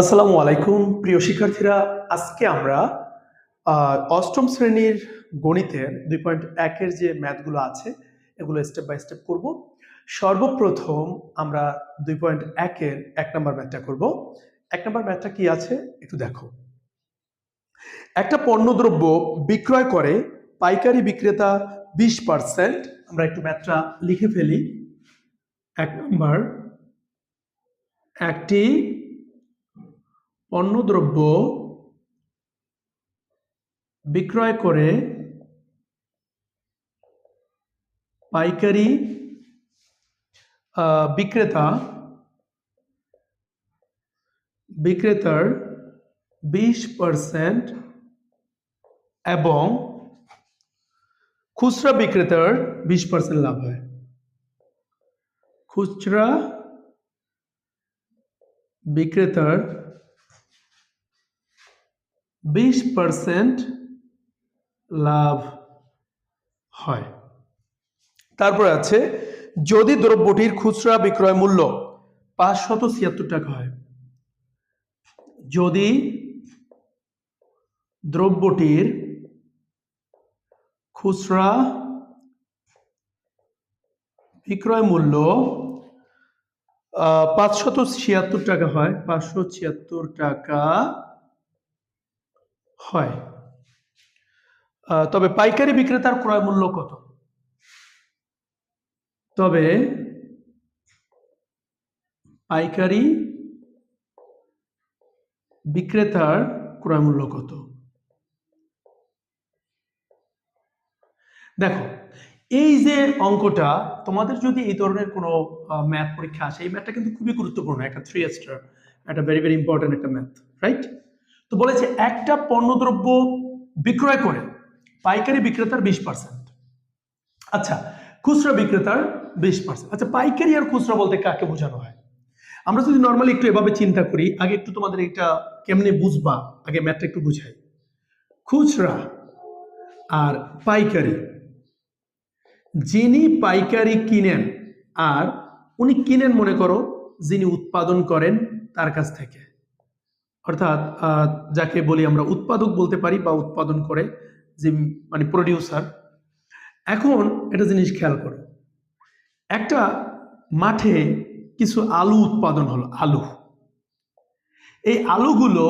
আসসালামু আলাইকুম, প্রিয় শিক্ষার্থীরা। আজকে আমরা অষ্টম শ্রেণির গণিতের দুই পয়েন্ট একের যে ম্যাথগুলো আছে, এগুলো স্টেপ বাই স্টেপ করব। সর্বপ্রথম আমরা দুই পয়েন্ট একের এক নম্বর ম্যাথটা করব। এক নম্বর ম্যাথটা কি আছে? একটু দেখো। একটা পণ্যদ্রব্য বিক্রয় করে পাইকারি বিক্রেতা বিশ পার্সেন্ট। আমরা একটু ম্যাথটা লিখে ফেলি। এক নম্বর, একটি পণ্যদ্রব্য বিক্রয় করে পাইকারি বিক্রেতা, বিক্রেতার বিশ পার্সেন্ট এবং খুচরা বিক্রেতার বিশ পার্সেন্ট লাভ হয়। খুচরা বিক্রেতার বিশ পার্সেন্ট লাভ হয়। তারপর আছে, যদি দ্রব্যটির খুচরা বিক্রয় মূল্য পাঁচশত ছিয়াত্তর টাকা হয়, যদি দ্রব্যটির খুচরা বিক্রয় মূল্য পাঁচশত ছিয়াত্তর টাকা হয় পাঁচশো ছিয়াত্তর টাকা হয়। তবে পাইকারি বিক্রেতার ক্রয় মূল্য কত? তবে পাইকারি বিক্রেতার ক্রয় মূল্য কত? দেখো, এই যে অঙ্কটা, তোমাদের যদি এই ধরনের কোনো ম্যাথ পরীক্ষা আসে, এই ম্যাথটা কিন্তু খুবই গুরুত্বপূর্ণ, একটা থ্রি স্টার একটা ভেরি ভেরি ইম্পর্টেন্ট একটা ম্যাথ রাইট তো বলেছে, একটা পণ্যদ্রব্য বিক্রয় করে পাইকারি বিক্রেতার বিশ পার্সেন্ট আচ্ছা খুচরা বিক্রেতার বিশ পার্সেন্ট আচ্ছা পাইকারি আর খুচরা বলতে কাকে বোঝানো হয়? আমরা যদি নর্মালি একটু এভাবে চিন্তা করি, আগে একটু তোমাদের এটা কেমনে বুঝবা? আগে ম্যাথটা একটু বুঝাই। খুচরা আর পাইকারি। যিনি পাইকারি কিনেন, আর উনি কিনেন মনে করো, যিনি উৎপাদন করেন তার কাছ থেকে। অর্থাৎ যাকে বলি আমরা উৎপাদক বলতে পারি বা উৎপাদন করে যে মানে প্রডিউসার এখন একটা জিনিস খেয়াল করো। একটা মাঠে কিছু আলু উৎপাদন হলো, আলু। এই আলুগুলো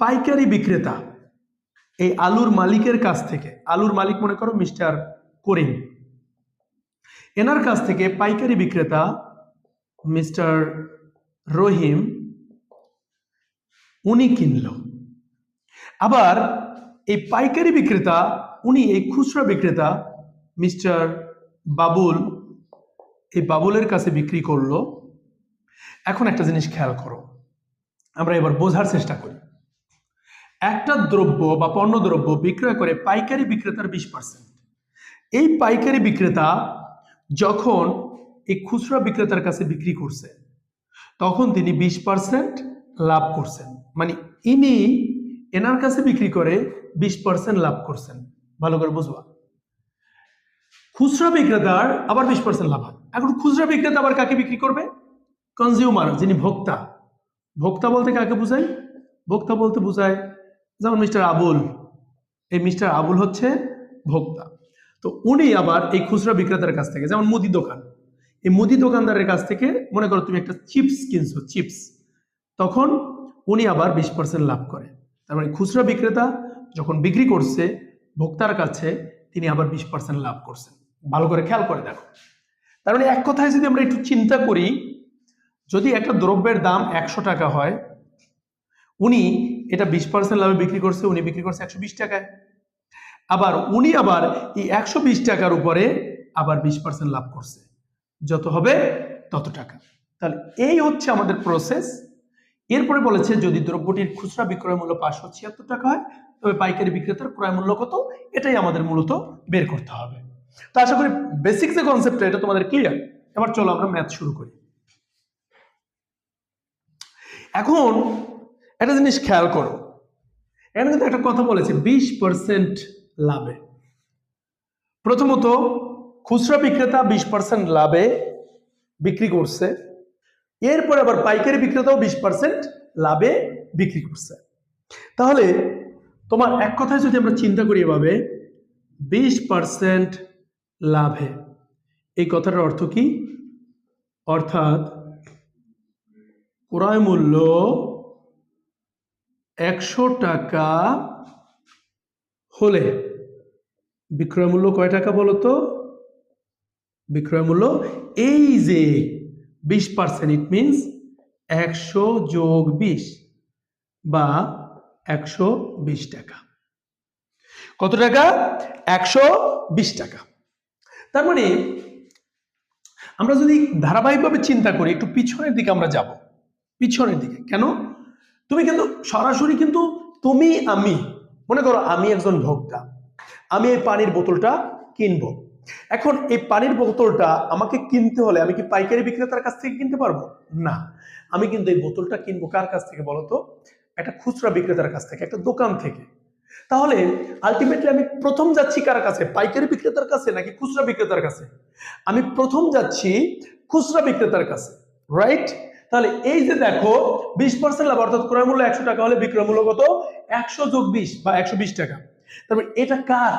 পাইকারি বিক্রেতা, এই আলুর মালিকের কাছ থেকে, আলুর মালিক মনে করো মিস্টার করিম, এনার কাছ থেকে পাইকারি বিক্রেতা মিস্টার রহিম উনি কিনল। আবার এই পাইকারি বিক্রেতা, উনি এই খুচরা বিক্রেতা, মিস্টার বাবুল, এই বাবুলের কাছে বিক্রি করল। এখন একটা জিনিস খেয়াল করো, আমরা এবার বোঝার চেষ্টা করি। একটা দ্রব্য বা পণ্য দ্রব্য বিক্রয় করে পাইকারি বিক্রেতার বিশ পার্সেন্ট। এই পাইকারি বিক্রেতা যখন এই খুচরা বিক্রেতার কাছে বিক্রি করছে, তখন তিনি বিশ পার্সেন্ট লাভ করছেন। মানে ইনি এনার কাছে বিক্রি করে বিশ পার্সেন্ট লাভ করছেন। ভালো করে বুঝবা। খুচরা বিক্রেতার আবার বিশ পার্সেন্ট লাভ হয়। এখন খুচরা বিক্রেতা আবার কাকে বিক্রি করবে? কনজিউমার যিনি ভোক্তা। ভোক্তা বলতে কাকে বোঝায়? ভোক্তা বলতে বোঝায় যেমন মিস্টার আবুল। এই মিস্টার আবুল হচ্ছে ভোক্তা। তো উনি আবার এই খুচরা বিক্রেতার কাছ থেকে, যেমন মুদি দোকান। এই মুদি দোকানদারের কাছ থেকে মনে করো তুমি একটা চিপস কিনছো চিপস তখন উনি আবার বিশ পার্সেন্ট লাভ করে। তার মানে খুচরা বিক্রেতা যখন বিক্রি করছে, ভোক্তার কাছে তিনি আবার বিশ পার্সেন্ট লাভ করছেন। ভালো করে খেয়াল করে দেখো। তার মানে এক কথায় যদি আমরা একটু চিন্তা করি, যদি একটা দ্রব্যের দাম একশো টাকা হয়, উনি এটা বিশ পার্সেন্ট লাভে বিক্রি করছে, উনি বিক্রি করছে একশো বিশ টাকায়। আবার উনি আবার এই একশো বিশ টাকার উপরে আবার বিশ পার্সেন্ট লাভ করছে। যত হবে তত টাকা। তাহলে এই হচ্ছে আমাদের প্রসেস এরপরে বলেছে, যদি দ্রব্যটির খুচরা বিক্রয় মূল্য পাঁচশো ছিয়াত্তর টাকা হয়, তবে পাইকারি বিক্রেতার ক্রয় মূল্য কত? এটাই আমাদের মূলত বের করতে হবে। তো আশা করি বেসিক যে কনসেপ্টটা এটা তোমাদের ক্লিয়ার এবার চলো আমরা ম্যাথ শুরু করি। এখন একটা জিনিস খেয়াল করো। এখানে কিন্তু একটা কথা বলেছে, বিশ পার্সেন্ট লাভে। প্রথমত, খুচরা বিক্রেতা বিশ পার্সেন্ট লাভে বিক্রি করছে। এরপর আবার পাইকারি বিক্রেতাও বিশ পার্সেন্ট লাভে বিক্রি করছে। তাহলে তোমার এক কথায় যদি আমরা চিন্তা করি এভাবে, বিশ পার্সেন্ট লাভে, এই কথাটার অর্থ কি? অর্থাৎ ক্রয় মূল্য একশো টাকা হলে, বিক্রয় মূল্য কয় টাকা বলো তো বিক্রয় মূল্য এই যে বিশ পার্সেন্ট ইট মিনস একশো যোগ বিশ বা একশো বিশ টাকা। কত টাকা? একশো বিশ টাকা। তার মানে আমরা যদি ধারাবাহিকভাবে চিন্তা করি, একটু পিছনের দিকে আমরা যাব। পিছনের দিকে। কেন? তুমি কিন্তু সরাসরি কিন্তু তুমি, আমি, মনে করো আমি একজন ভোক্তা। আমি এই পানির বোতলটা কিনবো। এখন এই পানির বোতলটা আমাকে কিনতে হলে আমি কি পাইকারি বিক্রেতার কাছ থেকে কিনতে পারব? না। আমি কিন্তু এই বোতলটা কিনবো কার কাছ থেকে বলতো একটা খুচরা বিক্রেতার কাছ থেকে, একটা দোকান থেকে। তাহলে আলটিমেটলি আমি প্রথম যাচ্ছি কার কাছে? পাইকারি বিক্রেতার কাছে নাকি খুচরা বিক্রেতার কাছে? আমি প্রথম যাচ্ছি খুচরা বিক্রেতার কাছে রাইট তাহলে এই যে দেখো, বিশ পার্সেন্ট লাভ অর্থাৎ ক্রয় মূল্য একশো টাকা হলে বিক্রয় মূল্য কত? একশো যোগ বিশ বা একশো বিশ টাকা। তারপরে এটা কার?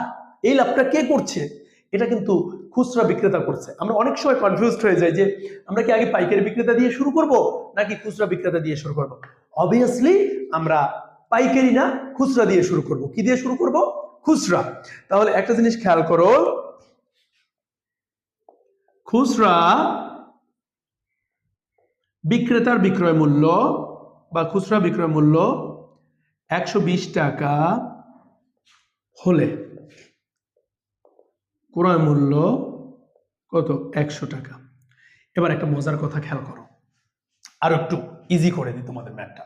এই লাভটা কে করছে? এটা কিন্তু খুচরা বিক্রেতা করছে। আমরা অনেক সময় কনফিউজড হয়ে যাই যে, আমরা কি আগে পাইকারি বিক্রেতা দিয়ে শুরু করব, নাকি খুচরা বিক্রেতা দিয়ে শুরু করব? অবভিয়াসলি আমরা পাইকারি না, খুচরা দিয়ে শুরু করব। কি দিয়ে শুরু করব? খুচরা। তাহলে একটা জিনিস খেয়াল করো, খুচরা বিক্রেতার বিক্রয় মূল্য বা খুচরা বিক্রয় মূল্য একশো বিশ টাকা হলে ক্রয় মূল্য কত? একশো টাকা। এবার একটা মজার কথা খেয়াল করো। আর একটু ইজি করে দিই তোমাদের ম্যাটটা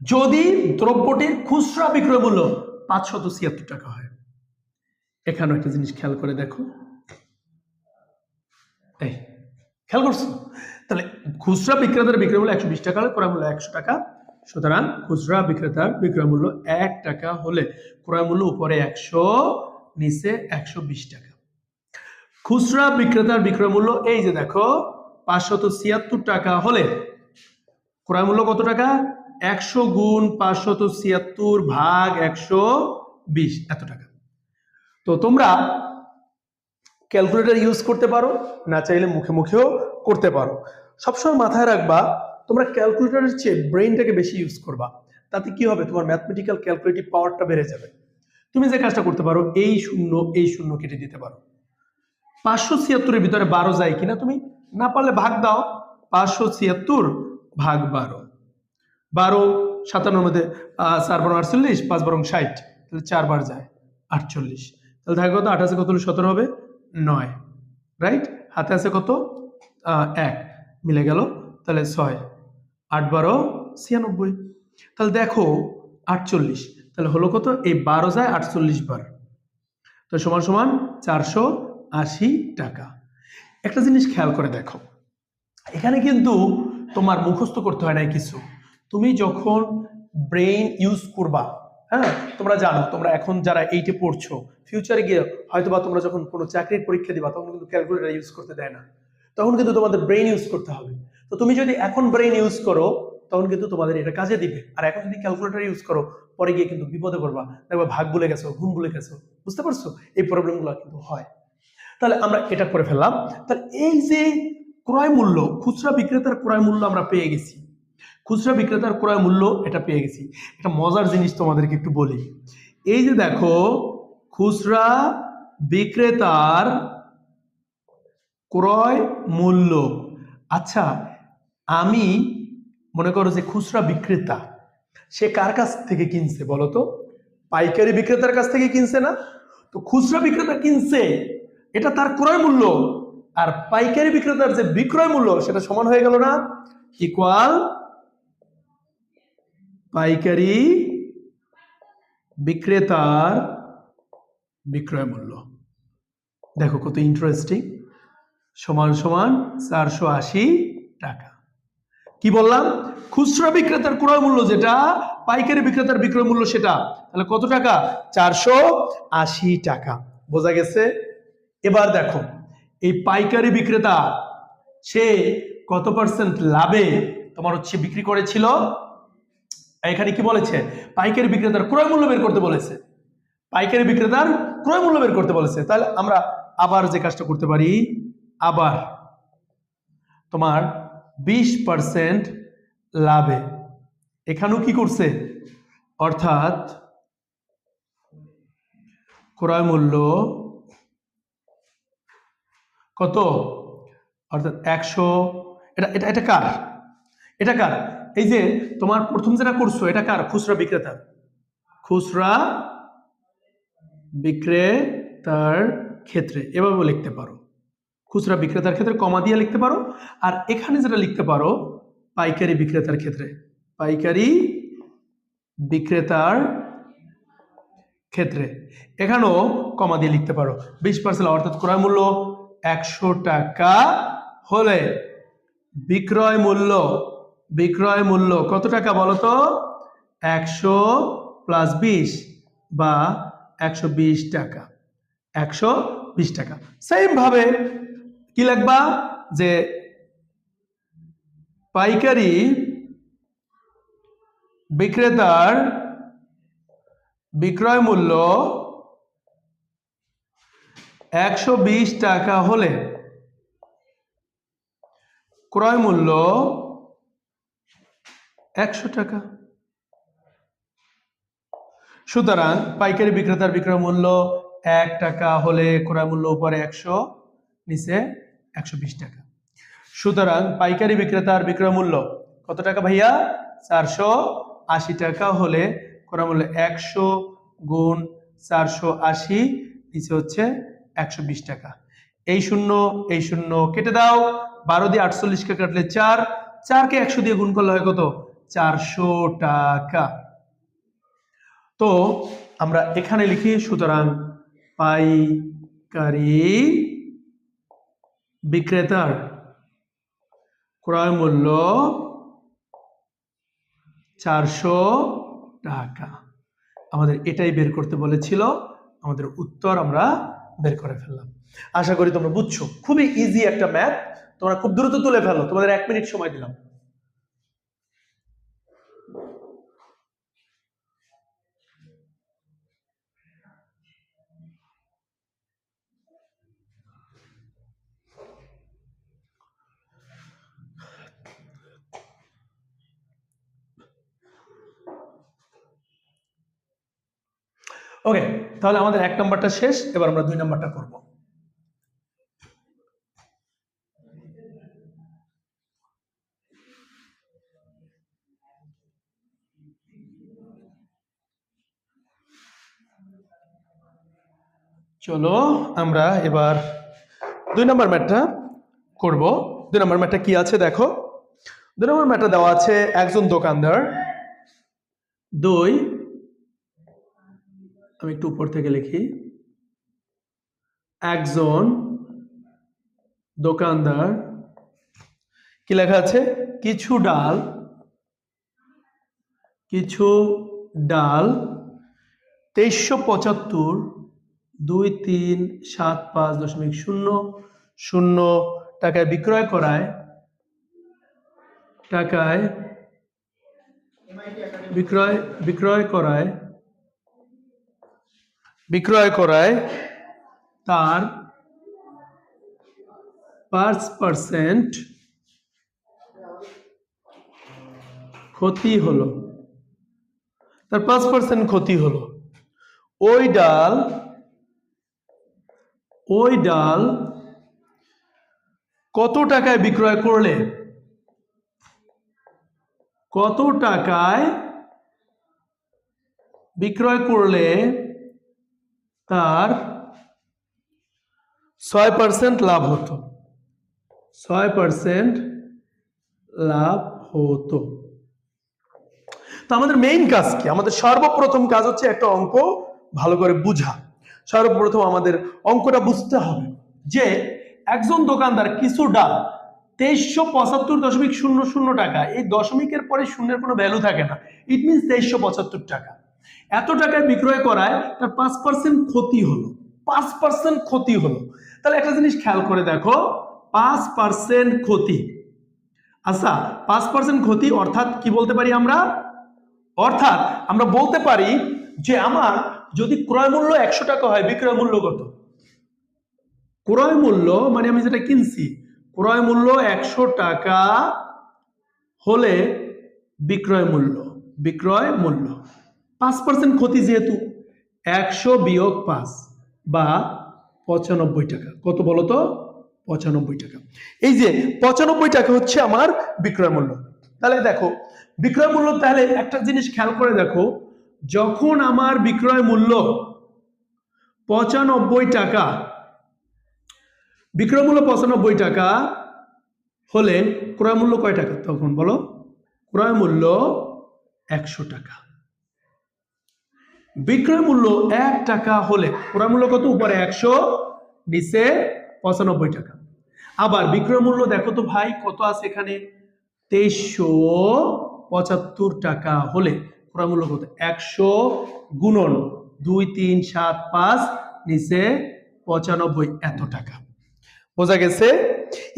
যদি দ্রব্যটির খুচরা বিক্রয় মূল্য পাঁচশত ছিয়াত্তর টাকা হয় এখানে একটা জিনিস খেয়াল করে দেখো। এই, খেয়াল করছ? তাহলে খুচরা বিক্রেতার বিক্রয় মূল্য একশো বিশ টাকা হলে ক্রয় মূল্য একশো টাকা। সুতরাং খুচরা বিক্রেতার বিক্রয় মূল্য এক টাকা হলে ক্রয় মূল্য উপরে একশো, নিচে একশো বিশ টাকা। খুচরা বিক্রেতার বিক্রয় মূল্য, এই যে দেখো, পাঁচশত ছিয়াত্তর টাকা হলে, ক্রয় মূল্য কত টাকা? একশো গুণ পাঁচশত ছিয়াত্তর ভাগ একশো বিশ, এত টাকা। তো তোমরা ক্যালকুলেটর ইউজ করতে পারো, না চাইলে মুখে মুখেও করতে পারো। সবসময় মাথায় রাখবা, তোমরা ক্যালকুলেটরের চেয়ে ব্রেনটাকে বেশি ইউজ করবা। তাতে কি হবে? তোমার ম্যাথমেটিক্যাল ক্যালকুলেটিভ পাওয়ারটা বেড়ে যাবে। তুমি যে কাজটা করতে পারো, এই শূন্য এই শূন্য কেটে দিতে পারো। পাঁচশো ছিয়াত্তরের ভিতরে বারো যায় কিনা তুমি? না পারলে ভাগ দাও। পাঁচশো ছিয়াত্তর ভাগ বারো। বারো, সাতান্নর মধ্যে চার বারো আটচল্লিশ, পাঁচ বারো ষাট। তাহলে চারবার যায়, আটচল্লিশ। তাহলে থাকে কত? আঠাশে কত সতেরো হবে? নয়। রাইট হাতে আছে কত? এক। মিলে গেল, তাহলে ছয়। আট বারো, ছিয়ানব্বই। তাহলে দেখো, আটচল্লিশ। তাহলে হলো কত? এই বারো যায় আটচল্লিশ বার। তো সমান সমান চারশো আশি টাকা। একটা জিনিস খেয়াল করে দেখো, এখানে কিন্তু তোমার মুখস্থ করতে হয় না কিছু। তুমি যখন ব্রেইন ইউজ করবা হ্যাঁ তোমরা জানো, তোমরা এখন যারা এইটে পড়ছো ফিউচারে গিয়ে হয়তো বা তোমরা যখন কোনো চাকরির পরীক্ষা দিবা, তখন কিন্তু ক্যালকুলেটর ইউজ করতে দেয় না। তখন কিন্তু তোমাদের ব্রেইন ইউজ করতে হবে। তো তুমি যদি এখন ব্রেইন ইউজ করো, তখন কিন্তু তোমাদের এটা কাজে দিবে। আর এখন যদি ক্যালকুলেটর ইউজ করো, পরে গিয়ে কিন্তু বিপদে পড়বা। দেখবা ভাগ ভুলে গেছো, গুণ ভুলে গেছো। বুঝতে পারছ? এই প্রবলেমগুলো কিন্তু হয়। তাহলে আমরা এটা করে ফেললাম। তাহলে এই যে ক্রয় মূল্য, খুচরা বিক্রেতার ক্রয় মূল্য আমরা পেয়ে গেছি। খুচরা বিক্রেতার ক্রয় মূল্য এটা পেয়ে গেছি। একটা মজার জিনিস তোমাদেরকে একটু বলি। এই যে দেখো, খুচরা বিক্রেতার ক্রয় মূল্য। আচ্ছা আমি মনে করো যে খুচরা বিক্রেতা, সে কার কাছ থেকে কিনছে বলো তো? পাইকারি বিক্রেতার কাছ থেকে কিনছে না? তো খুচরা বিক্রেতা কিনছে। এটা তার ক্রয় মূল্য। আর পাইকারি বিক্রেতার যে বিক্রয় মূল্য, সেটা সমান হয়ে গেল না? ইকুয়াল পাইকারি বিক্রেতার বিক্রয় মূল্য। দেখো কত ইন্টারেস্টিং সমান সমান চারশো আশি টাকা। কি বললাম? খুচরা বিক্রেতার ক্রয় মূল্য যেটা, পাইকারি বিক্রেতার বিক্রয় মূল্য সেটা। তাহলে কত টাকা? চারশো আশি টাকা। বোঝা গেছে? এবার দেখো, এই পাইকারি বিক্রেতা, সে কত পার্সেন্ট লাভে তোমার হচ্ছে বিক্রি করেছিল? এখানে কি বলেছে? পাইকারি বিক্রেতার ক্রয় মূল্য বের করতে বলেছে। পাইকারি বিক্রেতার ক্রয় মূল্য বের করতে বলেছে। তাহলে আমরা আবার যে কাজটা করতে পারি, আবার তোমার বিশ পার্সেন্ট লাভে। এখানেও কি করছে? অর্থাৎ ক্রয় মূল্য কত? অর্থাৎ একশো, এটা এটা এটা কার? এটা কার? এই যে তোমার প্রথম যেটা করছ, এটা কার? খুচরা বিক্রেতা। খুচরা বিক্রেতার ক্ষেত্রে, এভাবে লিখতে পারো। খুচরা বিক্রেতার ক্ষেত্রে কমা দিয়ে লিখতে পারো। আর এখানে যেটা লিখতে পারো, পাইকারি বিক্রেতার ক্ষেত্রে। পাইকারি বিক্রেতার ক্ষেত্রে। এখানেও কমা দিয়ে লিখতে পারো। বিশ পার্সেন্ট অর্থাৎ ক্রয় মূল্য একশো টাকা হলে বিক্রয় মূল্য বিক্রয় মূল্য কত টাকা বলো তো? একশো প্লাস বিশ বা একশো বিশ টাকা। একশো বিশ টাকা। সেম ভাবে কি লিখবা? যে পাইকারি বিক্রেতার বিক্রয় মূল্য একশো বিশ টাকা হলে ক্রয় মূল্য একশো টাকা। সুতরাং পাইকারি বিক্রেতার বিক্রয় মূল্য এক টাকা হলে ক্রয় মূল্য উপরে একশো, নিচে একশো বিশ টাকা। সুতরাং পাইকারি বিক্রেতার বিক্রয় মূল্য কত টাকা ভাইয়া? চারশো আশি টাকা হলে ক্রয় মূল্য একশো গুণ চারশো আশি, নিচে হচ্ছে একশো বিশ টাকা। এই শূন্য এই শূন্য। কেটে দাও। বারো দিয়ে আটচল্লিশকে কাটলে চার। চারকে একশো দিয়ে গুণ করলে হয় কত? চারশো টাকা। তো আমরা এখানে লিখি, সুতরাং পাইকারি বিক্রেতার ক্রয় মূল্য চারশো টাকা। আমাদের এটাই বের করতে বলেছিল। আমাদের উত্তর আমরা বের করে ফেললাম। আশা করি তোমরা বুঝছ। খুবই ইজি একটা ম্যাথ তোমরা খুব দ্রুত তুলে ফেলো। তোমাদের এক মিনিট সময় দিলাম। ওকে তাহলে আমাদের এক নম্বরটা শেষ, এবার আমরা দুই নাম্বারটা করব। চলো আমরা এবার দুই নম্বর ম্যাটটা করব। দুই নম্বর ম্যাটটা কি আছে দেখো? দুই নম্বর ম্যাটটা দেওয়া আছে একজন দোকানদার। দুই আমি একটু উপর থেকে লিখি। একজন দোকানদার, কি লেখা আছে? কিছু ডাল কিছু ডাল, তেইশশো পঁচাত্তর, দুই তিন সাত পাঁচ দশমিক শূন্য শূন্য টাকায় বিক্রয় করায়, টাকায় বিক্রয় বিক্রয় করায় বিক্রয় করায়, তার পাঁচ পার্সেন্ট ক্ষতি হলো। তার পাঁচ পার্সেন্ট ক্ষতি হলো। ওই ডাল ওই ডাল কত টাকায় বিক্রয় করলে? কত টাকায় বিক্রয় করলে? তার ছয় পার্সেন্ট লাভ হতো। ছয় পার্সেন্ট লাভ হতো। তো আমাদের মেইন কাজ কি? আমাদের সর্বপ্রথম কাজ হচ্ছে একটা অঙ্ক ভালো করে বুঝা। সর্বপ্রথম আমাদের অঙ্কটা বুঝতে হবে যে একজন দোকানদার কিছু ডাল তেইশশো পঁচাত্তর দশমিক শূন্য শূন্য টাকা, এই দশমিকের পরে শূন্যের কোনো ভ্যালু থাকে না। ইট মিনস তেইশশো পঁচাত্তর টাকা। এত টাকায় বিক্রয় করায় তার পাঁচ পার্সেন্ট ক্ষতি হলো। পাঁচ পার্সেন্ট ক্ষতি হলো। তাহলে একটা জিনিস খেয়াল করে দেখো, পাঁচ পার্সেন্ট ক্ষতি। আচ্ছা পাঁচ পার্সেন্ট ক্ষতি অর্থাৎ কি বলতে পারি আমরা? অর্থাৎ আমরা বলতে পারি যে আমার যদি ক্রয় মূল্য একশো টাকা হয়, বিক্রয় মূল্য কত? ক্রয় মূল্য মানে আমি যেটা কিনছি, ক্রয় মূল্য একশো টাকা হলে বিক্রয় মূল্য বিক্রয় মূল্য। পাঁচ পার্সেন্ট ক্ষতি যেহেতু, একশো বিয়োগ পাঁচ বা পঁচানব্বই টাকা। কত বলো তো? পঁচানব্বই টাকা। এই যে পঁচানব্বই টাকা হচ্ছে আমার বিক্রয় মূল্য। তাহলে দেখো, বিক্রয় মূল্য তাহলে একটা জিনিস খেয়াল করে দেখো, যখন আমার বিক্রয় মূল্য পঁচানব্বই টাকা, বিক্রয় মূল্য পঁচানব্বই টাকা হলে ক্রয় মূল্য কয় টাকা? তখন বলো, ক্রয় মূল্য একশো টাকা। বিক্রয় মূল্য এক টাকা হলে ক্রয় মূল্য কত? উপরে একশো, নিচে পঁচানব্বই টাকা। আবার বিক্রয় মূল্য দেখো তো ভাই, কত আছে এখানে? তেইশশো পঁচাত্তর টাকা হলে ক্রয় মূল্য কত? একশো গুণন দুই, তিন, সাত, পাঁচ, নিচে পঁচানব্বই এত টাকা। বোঝা গেছে?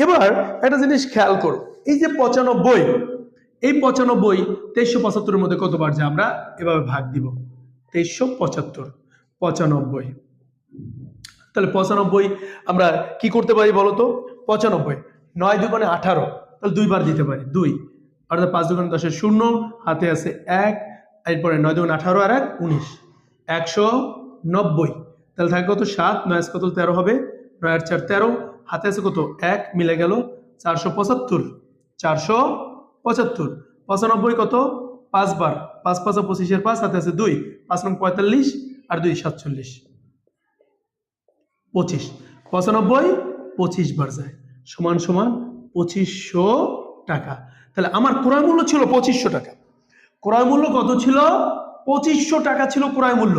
এবার একটা জিনিস খেয়াল করো, এই যে পঁচানব্বই, এই পঁচানব্বই, তেইশশো পঁচাত্তরের মধ্যে কতবার যে আমরা এভাবে ভাগ দিব? তেইশশো পঁচাত্তর, পঁচানব্বই। তাহলে পঁচানব্বই আমরা কি করতে পারি বলতো পঁচানব্বই, নয় দুগুণে আঠারো, তাহলে দুইবার দিতে পারি, দুই। অর্থাৎ পাঁচ দুগুণে দশের শূন্য, হাতে আছে এক এরপরে নয় দুগুণে আঠারো আর এক, উনিশ। একশো নব্বই, তাহলে থাকে কত? সাত, নয় কত? তেরো হবে। নয় আর চার, তেরো। হাতে আছে কত? এক, মিলে গেল চারশো পঁচাত্তর চারশো পঁচাত্তর। পঁচানব্বই কত? পাঁচবার, পাঁচ পাঁচা পঁচিশের পাঁচ হাতে আছে দুই। পাঁচ নং পঁয়তাল্লিশ আর দুই সাতচল্লিশ। পঁচিশ। পঁচানব্বই, পঁচিশ বার যায়। সমান সমান পঁচিশশো টাকা। তাহলে আমার ক্রয় মূল্য ছিল পঁচিশশো টাকা। ক্রয় মূল্য কত ছিল? পঁচিশশো টাকা ছিল ক্রয় মূল্য।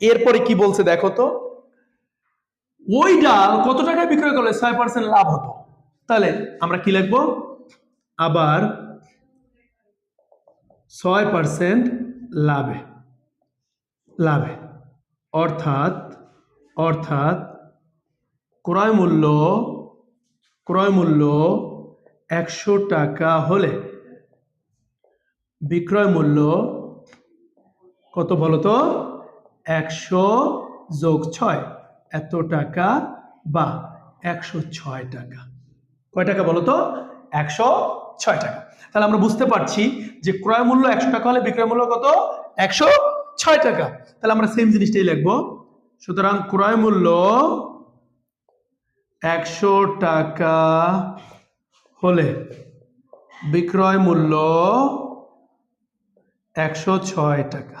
এরপরে কি বলছে দেখো তো? ওই ডাল কত টাকায় বিক্রয় করলে ছয় পার্সেন্ট লাভ হতো? তাহলে আমরা কি লিখব? আবার ছয় পার্সেন্ট লাভে। লাভে। অর্থাৎ অর্থাৎ ক্রয় মূল্য ক্রয় মূল্য একশো টাকা হলে। বিক্রয় মূল্য কত বলো তো? একশো যোগ ছয়, এত টাকা বা একশো ছয় টাকা। কয় টাকা বলো তো? একশো ছয় টাকা। তাহলে আমরা বুঝতে পারছি যে ক্রয় মূল্য একশো টাকা হলে বিক্রয় মূল্য কত? একশো ছয় টাকা। তাহলে আমরা সেম জিনিসটাই লিখব। সুতরাং ক্রয় মূল্য একশো টাকা হলে বিক্রয় মূল্য একশো ছয় টাকা।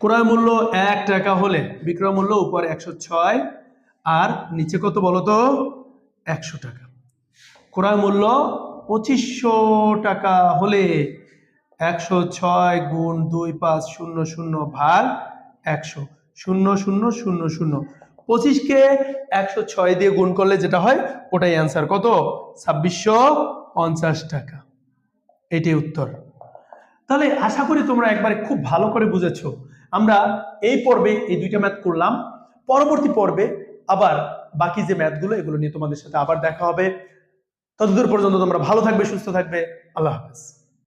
ক্রয় মূল্য এক টাকা হলে বিক্রয় মূল্য উপরে একশো ছয়, আর নিচে কত বলো তো একশো টাকা। ক্রয় মূল্য পঁচিশশো টাকা হলে একশো ছয় গুণ দুই পাঁচ শূন্য শূন্য ভাগ একশো। শূন্য শূন্য শূন্য শূন্য। পঁচিশকে একশো ছয় দিয়ে গুণ করলে যেটা হয়, ওটাই অ্যান্সার কত? ছাব্বিশশো পঞ্চাশ টাকা। এটি উত্তর। তাহলে আশা করি তোমরা একবারে খুব ভালো করে বুঝেছ। আমরা এই পর্বে এই দুইটা ম্যাথ করলাম। পরবর্তী পর্বে আবার বাকি যে ম্যাথগুলো এগুলো নিয়ে তোমাদের সাথে আবার দেখা হবে। ততদূর পর্যন্ত তোমরা ভালো থাকবে সুস্থ থাকবে। আল্লাহ হাফেজ।